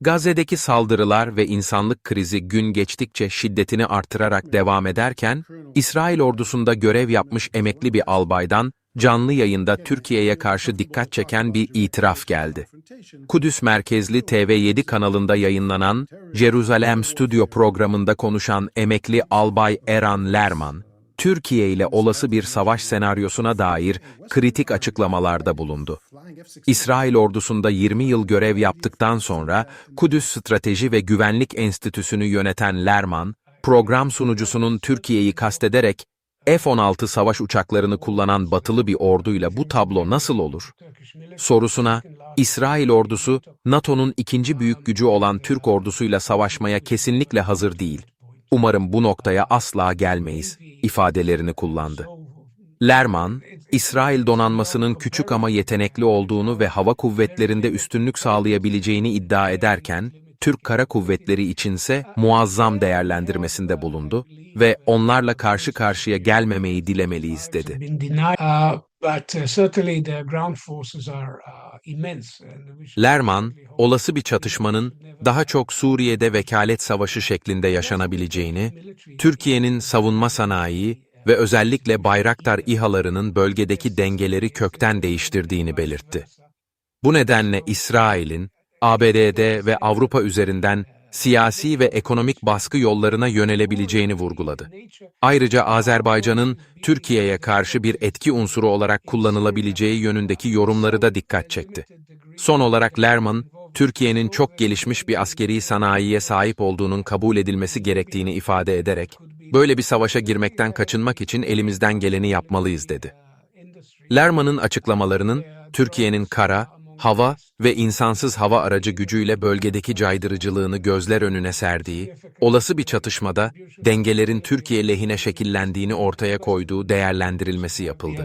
Gazze'deki saldırılar ve insanlık krizi gün geçtikçe şiddetini artırarak devam ederken, İsrail ordusunda görev yapmış emekli bir albaydan canlı yayında Türkiye'ye karşı dikkat çeken bir itiraf geldi. Kudüs merkezli TV7 kanalında yayınlanan Jerusalem Studio programında konuşan emekli albay Eran Lerman, Türkiye ile olası bir savaş senaryosuna dair kritik açıklamalarda bulundu. İsrail ordusunda 20 yıl görev yaptıktan sonra Kudüs Strateji ve Güvenlik Enstitüsü'nü yöneten Lerman, program sunucusunun Türkiye'yi kastederek F-16 savaş uçaklarını kullanan batılı bir orduyla bu tablo nasıl olur? Sorusuna, İsrail ordusu, NATO'nun ikinci büyük gücü olan Türk ordusuyla savaşmaya kesinlikle hazır değil. Umarım bu noktaya asla gelmeyiz, ifadelerini kullandı. Lerman, İsrail donanmasının küçük ama yetenekli olduğunu ve hava kuvvetlerinde üstünlük sağlayabileceğini iddia ederken, Türk Kara Kuvvetleri içinse muazzam değerlendirmesinde bulundu ve onlarla karşı karşıya gelmemeyi dilemeliyiz dedi. Lerman, olası bir çatışmanın daha çok Suriye'de vekalet savaşı şeklinde yaşanabileceğini, Türkiye'nin savunma sanayi ve özellikle Bayraktar İHA'larının bölgedeki dengeleri kökten değiştirdiğini belirtti. Bu nedenle İsrail'in, ABD'de ve Avrupa üzerinden siyasi ve ekonomik baskı yollarına yönelebileceğini vurguladı. Ayrıca Azerbaycan'ın Türkiye'ye karşı bir etki unsuru olarak kullanılabileceği yönündeki yorumları da dikkat çekti. Son olarak Lerman, Türkiye'nin çok gelişmiş bir askeri sanayiye sahip olduğunun kabul edilmesi gerektiğini ifade ederek, böyle bir savaşa girmekten kaçınmak için elimizden geleni yapmalıyız dedi. Lerman'ın açıklamalarının Türkiye'nin kara, hava ve insansız hava aracı gücüyle bölgedeki caydırıcılığını gözler önüne serdiği, olası bir çatışmada dengelerin Türkiye lehine şekillendiğini ortaya koyduğu değerlendirilmesi yapıldı.